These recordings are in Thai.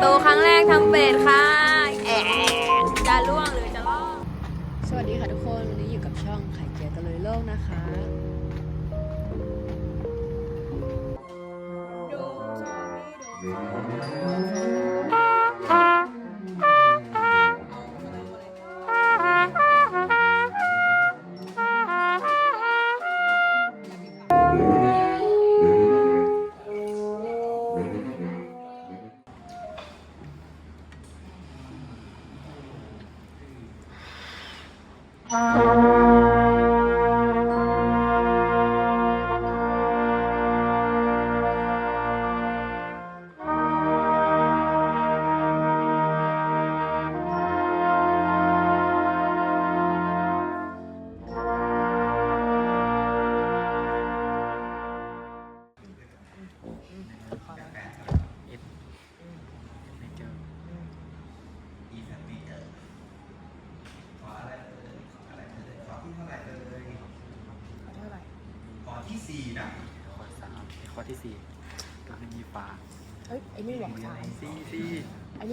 โตครั้งแรกทำเบสค่ะแอะจะล่วงหรือจะรอดสวัสดีค่ะทุกคนวันนี้อยู่กับช่องไข่เจียวตะลุยโลกนะคะอีแฟ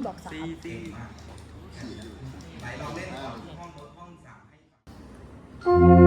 ไอ้นี่บอกสามสี่สี่เก่งมากไหนลองเล่นของที่ห้องรถห้องสามให้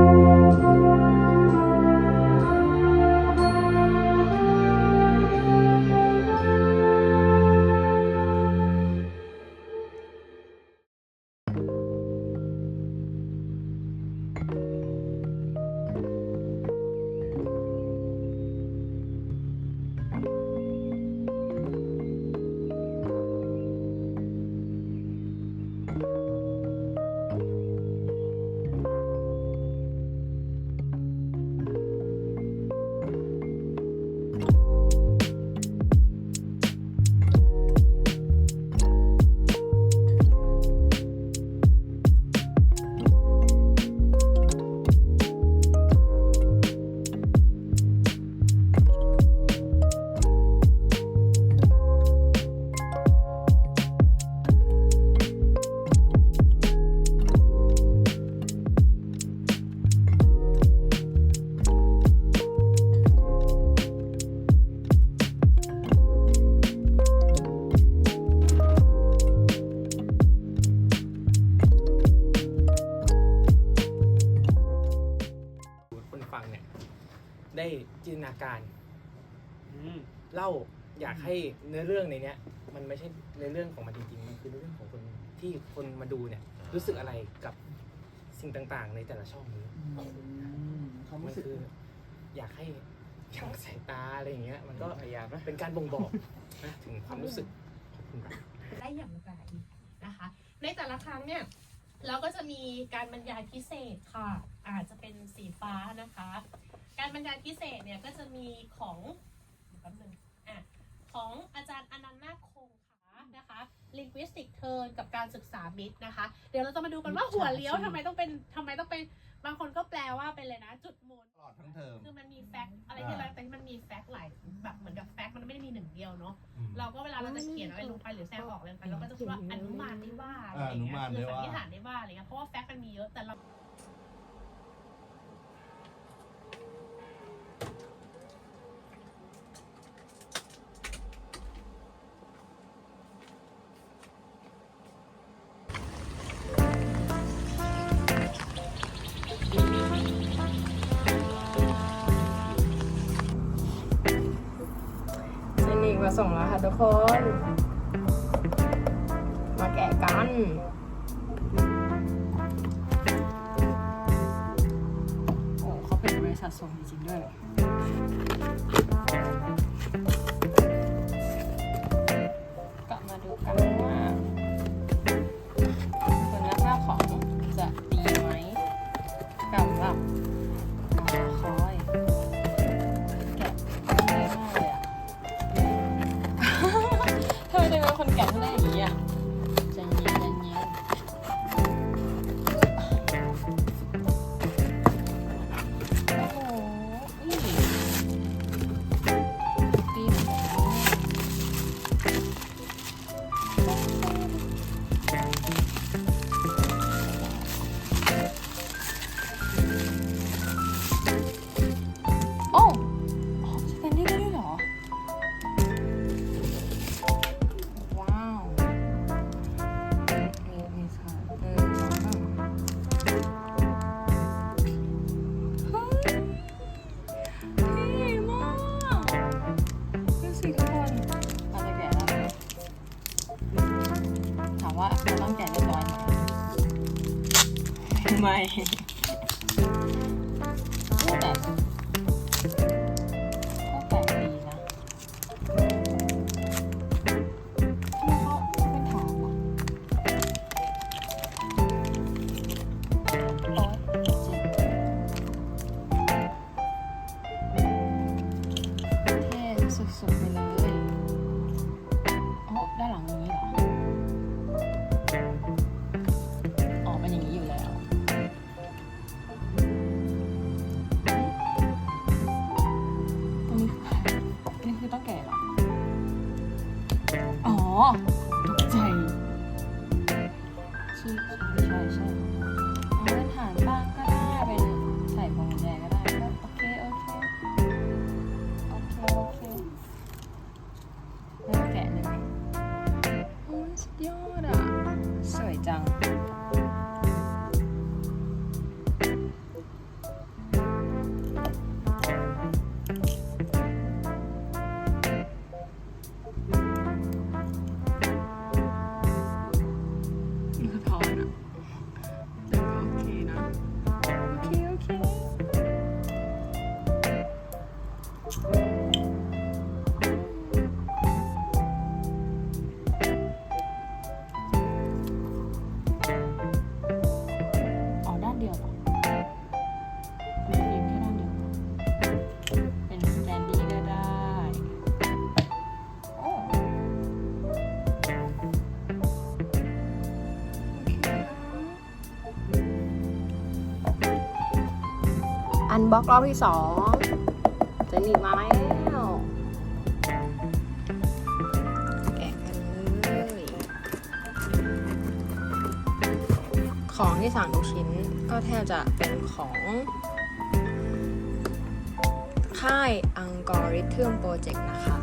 จินตนาการเล่าอยากให้เนื้อเรื่องในเนี้ย มันไม่ใช่เนื้อเรื่องของมันจริงๆมันคือเนื้อเรื่องของคนที่คนมาดูเนี่ย รู้สึกอะไรกับสิ่งต่างๆ ในแต่ละช่องนี้ความมันรู้สึกคือ อยากให้ยังสายตาอะไรอย่างเงี้ย มันก็พยายามเป็นการบ่งบอกนะถึงความรู้สึกขอบคุณครับ ได้อย่างไรนะคะ ในแต่ละครั้งเนี่ย เราก็จะมีการบรรยายพิเศษค่ะ อาจจะเป็นสีฟ้านะคะ การบรรยายพิเศษเนี่ยก็จะมีของแป๊บนึงอะของอาจารย์อนันต์นาคคงค่ะนะคะ linguistic turn กับการศึกษามิตรนะคะ เดี๋ยวเราจะมาดูกันว่าหัวเลี้ยวทำไมต้องเป็นทำไมต้องเป็นบางคนก็แปลว่าเป็นเลยนะ จุดหมุน ตลอดทั้งเทอม คือมันมีแฟกต์อะไรที่อะไรแต่ที่มันมีแฟกต์หลายแบบเหมือนกับแฟกต์มันไม่ได้มีหนึ่งเดียวเนาะเราก็เวลาเราจะเขียนอะไรลงไปหรือแทรกออกอะไรลงไปเราก็จะพูดว่าอนุมานได้ว่าอะไรอย่างเงี้ยคือสันนิษฐานได้ว่าอะไรเงี้ยเพราะว่าแฟกต์มันมีเยอะแต่เรา ส่งแล้วค่ะทุกคน มาแกะกัน แกะที่ได้อย่างนี้อะ Okay. อันบล็อกรอบที่สองเจนิดมาแล้วแกะกันเลยของที่สั่งทุกชิ้นก็แทบจะเป็นของค่ายอังกอริทึมโปรเจกต์นะคะ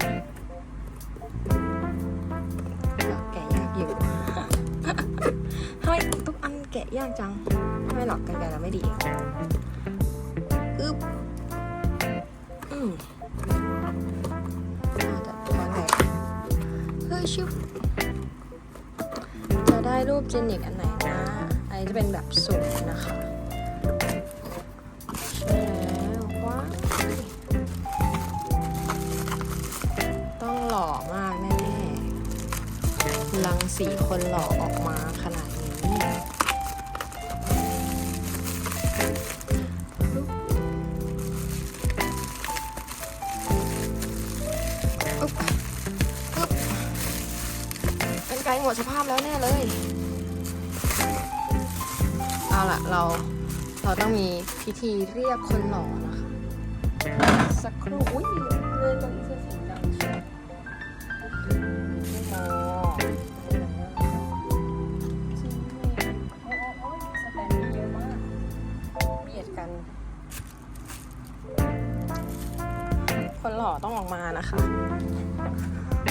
แกะยากอยู่ทำไมทุกอันแกะยากจังไม่หรอกกันแกะแล้วไม่ดี อืมน่าจะพอแหละเฮ้ยชิวจะได้รูปเจนิกอันไหนนะ อันนี้จะเป็นแบบสุ่มนะคะใช่แล้วว้าวต้องหล่อมากแน่ๆลังสีคนหล่อออกมาข หมดสภาพแล้วแน่เลย เอาละเราเราต้องมีพิธีเรียกคนหล่อนะคะ สักครู่อุ้ยเลยตรงนี้เสียงดังเชียวโอ้จริงดิโอ้โอ้โอ้ยสแตนดี้เยอะมากเบียดกัน คนหล่อต้องออกมานะคะ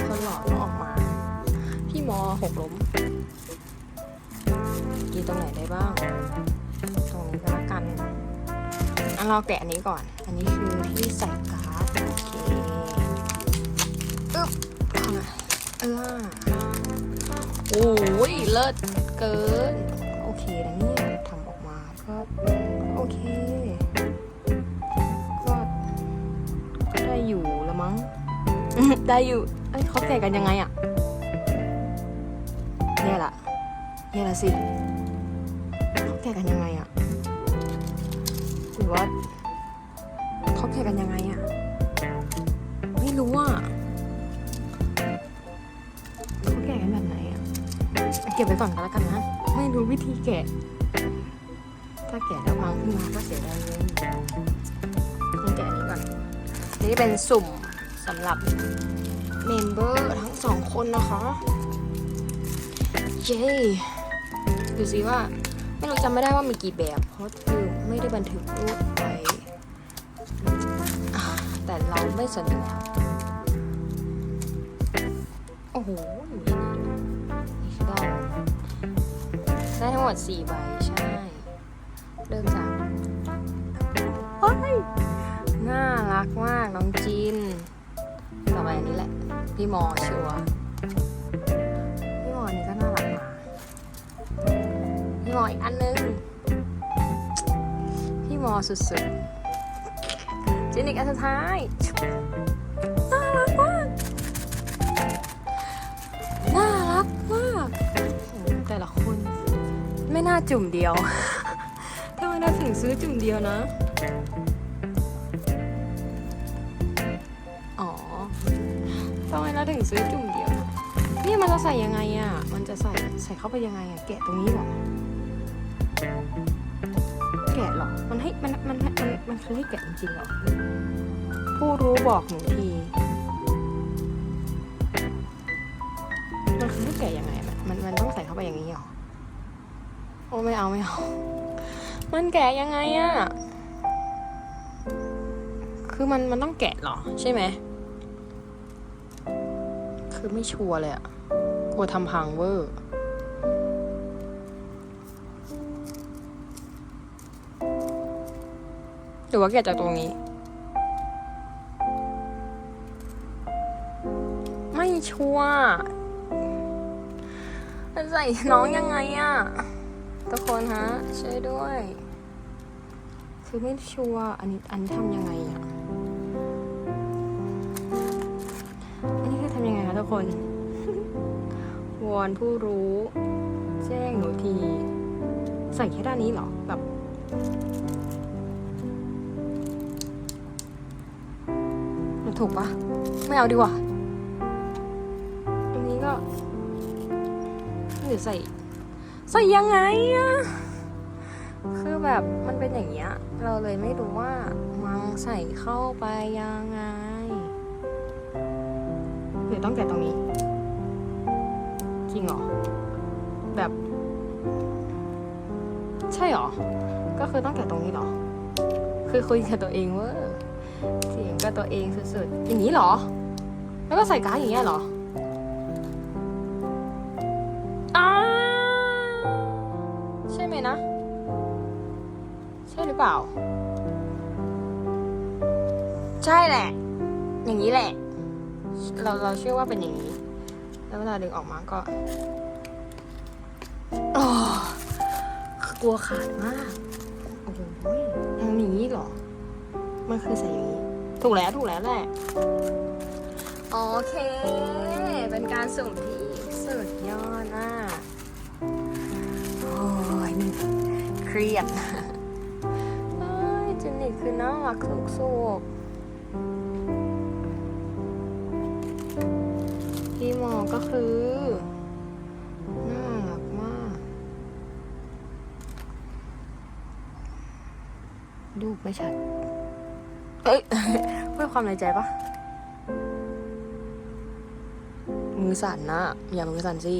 คนหล่อต้องออกมา มหกล้มกีตรงไหนได้บ้าง ตรงนี้ก็แล้วกันอันเราแกะอันนี้ก่อน อันนี้คือที่ใส่การ์ดโอเคอึ๊บเอามาเออโอ้ยเลิศเกิน โอเคนะเนี่ยทำออกมาก็โอเคก็ก็ได้อยู่ละมั้งได้อยู่เอ้ยเขาแกะกันยังไงอะ นี่ยละสิเขาแกะกันยังไงอะหรือว่าเขาแกะกันยังไงอะไม่รู้อะเขาแกะกันแบบไหนอะเก็บไว้ก่อนก็แล้วกันนะ ไม่รู้วิธีแกะ ถ้าแกะแล้วพังขึ้นมาก็เสียดายเงินต้องแกะอันนี้ก่อนนี่เป็นสุ่มสำหรับเมมเบอร์ทั้งสองคนนะคะ เย้ ดูสิว่าไม่รู้จำไม่ได้ว่ามีกี่แบบเพราะคือไม่ได้บันทึกรูปไว้แต่เราไม่สนใจโอ้โหอยู่ในนี้นี่คือได้ได้ทั้งหมด4ใบใช่ เริ่มจากเฮ้ยน่ารักมากน้องจินต่อไปอันนี้แหละ พี่มอชัว กอันนึง พี่มอสุดๆจินอีกอันสุดท้ายน่ารักมากน่ารักมากแต่ละคน ไม่น่าจุ่มเดียวทำไมเราถึงซื้อจุ่มเดียวนะอ๋อทำไมเราถึงซื้อจุ่มเดียวนะนี่มันจะใส่ยังไงอะ มันจะใส่ใส่เข้าไปยังไงอะ แกะตรงนี้หรอ หรอมันให้มันมันมันมันมันคือให้แกะจริงๆเหรอ ผู้รู้บอกหนูที มันคือให้แกะยังไงมันมันมันต้องใส่เข้าไปอย่างนี้เหรอ โอ้ไม่เอาไม่เอา มันแกะยังไงอะคือมันมันต้องแกะเหรอใช่ไหม คือไม่ชัวร์เลยอะกลัวทำพังเวอร์ หรือว่าแกะจากตรงนี้ ไม่ชัวร์ใส่น้องยังไงอะทุกคนฮะช่วยด้วย คือไม่ชัวร์อันนี้อันทำยังไงอะอันนี้คือทำยังไงคะทุกคน วอนผู้รู้ แจ้งหนูที ใส่แค่ด้านนี้เหรอแบบ ถูกปะไม่เอาดีกว่า อันนี้ก็หรือใส่ ใส่ยังไงอะคือแบบมันเป็นอย่างเงี้ย เราเลยไม่รู้ว่ามันใส่เข้าไปยังไง หรือต้องแกะตรงนี้ จริงเหรอ แบบ ใช่เหรอ ก็คือต้องแกะตรงนี้เหรอ คือคุยกับตัวเองเว่า เสียงกับตัวเองสุดๆ อย่างนี้เหรอ แล้วก็ใส่การ์ดอย่างเงี้ยเหรออาใช่ไหมนะ ใช่หรือเปล่า ใช่แหละ อย่างนี้แหละ เราเราเชื่อว่าเป็นอย่างนี้ แล้วเวลาดึงออกมาก็โอ้กลัวขาดมาก โอ้โหอย่างนี้เหรอ มันคือใส่อย่างนี้ ถูกแล้วถูกแล้วแหละโอเค เป็นการสุ่มที่สุดยอดอะโอ้ยนี่เครียดเอ้ยเจนนี่คือน่ารักสุกๆพี่หมอก็คือน่ารักมาก ดูไม่ชัด เอ้ยเพื่อความในใจปะมือสั่นนะอย่ามือสั่นสิ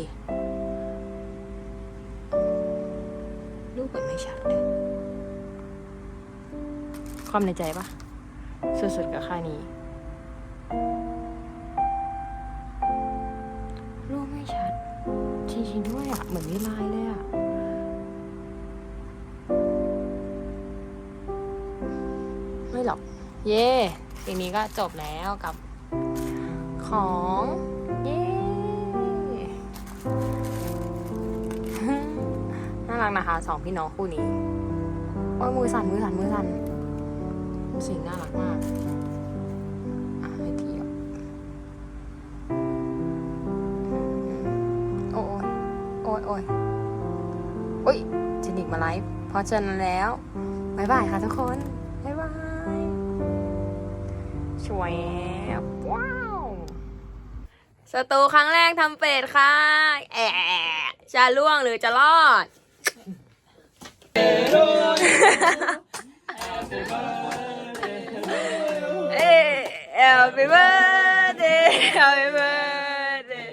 รูปมันไม่ชัดเลยความในใจปะสุดๆกับค่านี้รูปไม่ชัดจริงๆด้วยอะเหมือนมีลายเลย เย่ทีนี้ก็จบแล้วกับของเย่น่ารักนะคะสองพี่น้องคู่นี้โอ้ยมือสั่นมือสั่นมือสั่นสิ่งน่ารักมากอะให้ทีโอ้ยโอ้ยโอ้ยโอ้ยจินิกมาไลฟ์เพราะฉะนั้นแล้วบายบายค่ะทุกคน ช่วยว้าวสตูครั้งแรกทำเป็ดค่ะแอะจะล่วงหรือจะรอด เอ้ Happy birthday Happy birthday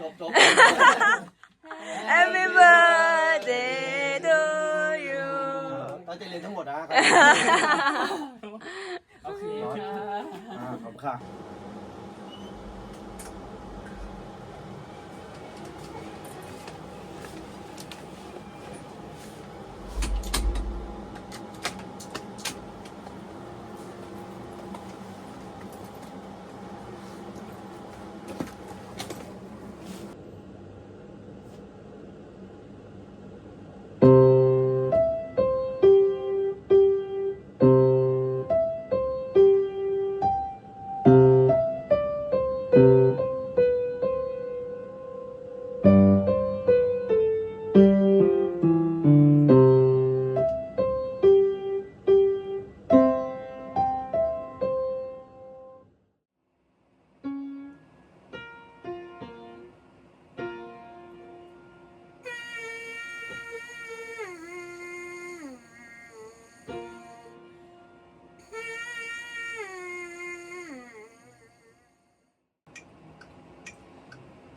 จบจบ Happy birthday to you เราจะเรียนทั้งหมดนะครับโอเค อ่า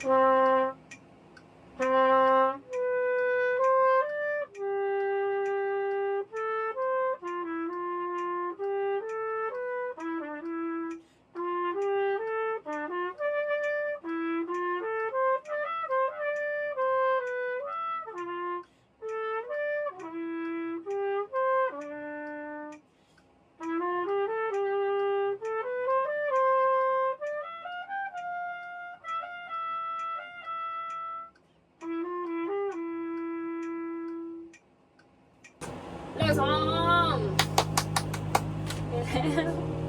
Thank. thế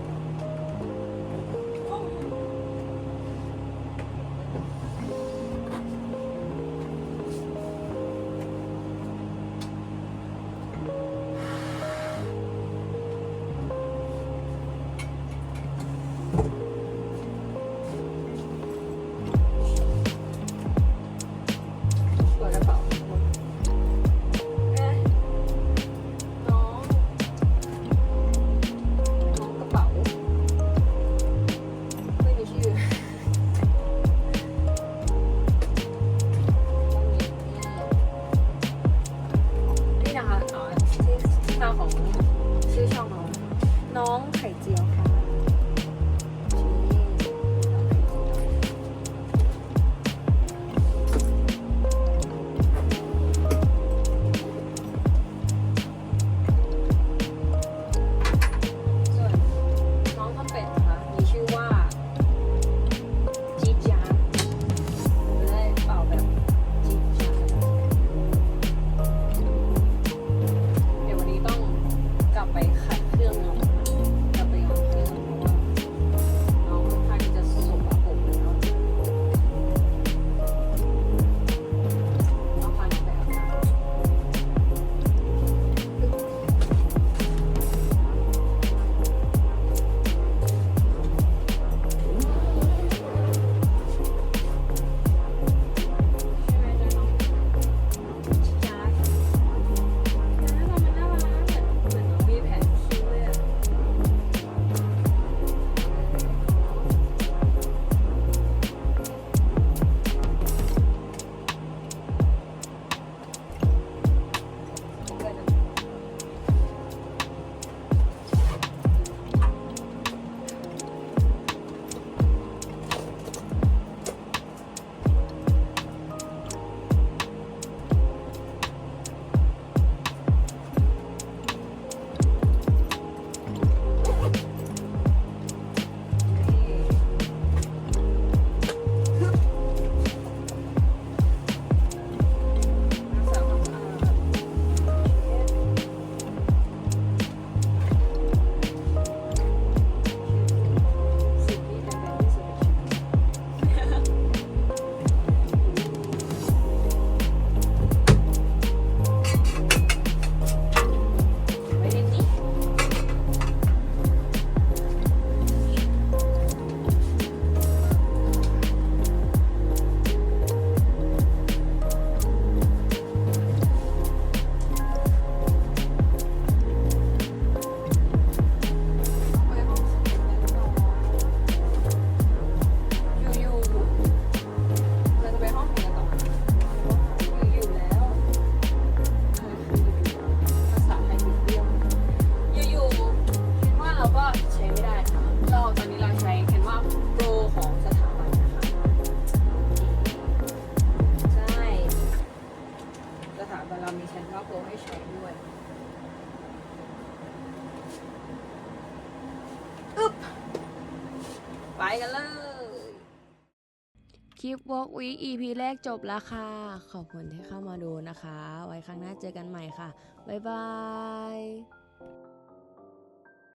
วีค EP แรกจบแล้วค่ะ ขอบคุณที่เข้ามาดูนะคะ ไว้ครั้งหน้าเจอกันใหม่ค่ะ บ๊ายบาย